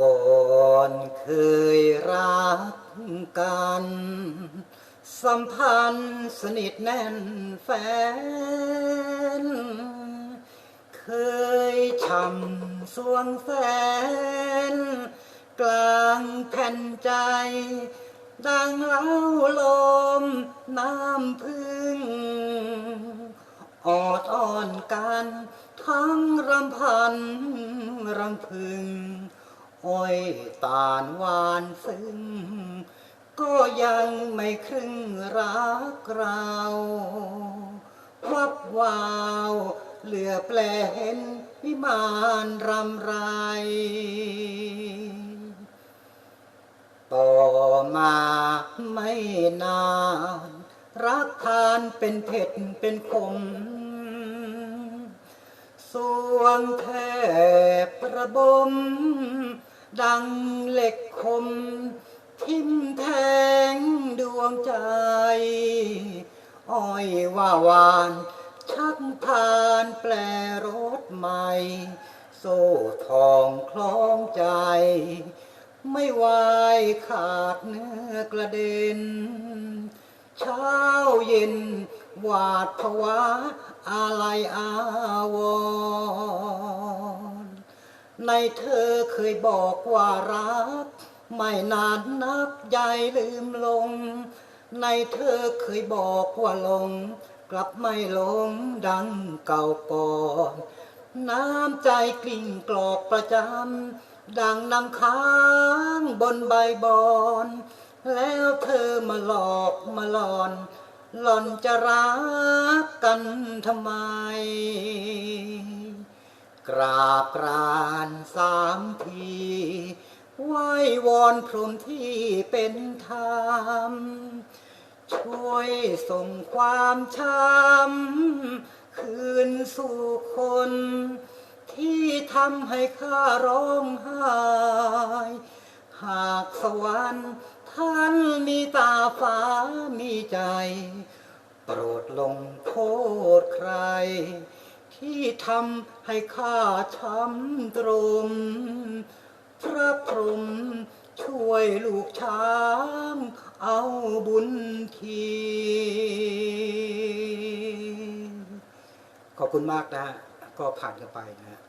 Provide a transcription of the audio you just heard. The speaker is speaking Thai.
ก่อนเคยรักกัน สัมพันธ์สนิทแน่นแฟน เคยช่ำสวงแสน กลางแผ่นใจ ดังเล้าลมน้ำพึ่งออดอ่อนกัน ทั้งรำพันรำพึง อ้อยตาลหวานซึ้งก็ยังไม่ครึ่งรักเราวับวาวเหลือแปลเห็นวิมานรำไร ต่อมาไม่นาน รักทานเป็นเผ็ดเป็นขมสวงแทบระบม ดังเหล็กคม ทิ่มแทงดวงใจ อ้อยว่าวาน ชักพานแปลรถใหม่ โซ่ทองคล้องใจ ไม่ไหวขาดเนื้อกระเด็น เช้าเย็น หวาดภาวะอะไรอาวร ในเธอเคยบอกว่ารัก ไม่นานนักใยลืมลง ในเธอเคยบอกว่าลง กลับไม่ลงดังเก่าก่อนน้ำใจกลิ่งกรอกประจำดังน้ำค้างบนใบบอน แล้วเธอมาหลอกมาหลอน หล่อนจะรักกันทำไม กราบกรานสามทีไหว้วอนพรหมที่เป็นธรรม ช่วยส่งความช้ำคืนสู่คน ที่ทำให้ข้าร้องไห้ หากสวรรค์ท่านมีตาฟ้ามีใจ โปรดลงโทษใคร ที่ทำให้ข้าช้ำตรม พระพรหมช่วยลูกช้างเอาบุญที ขอบคุณมากนะฮะ ก็ผ่านกันไปนะฮะ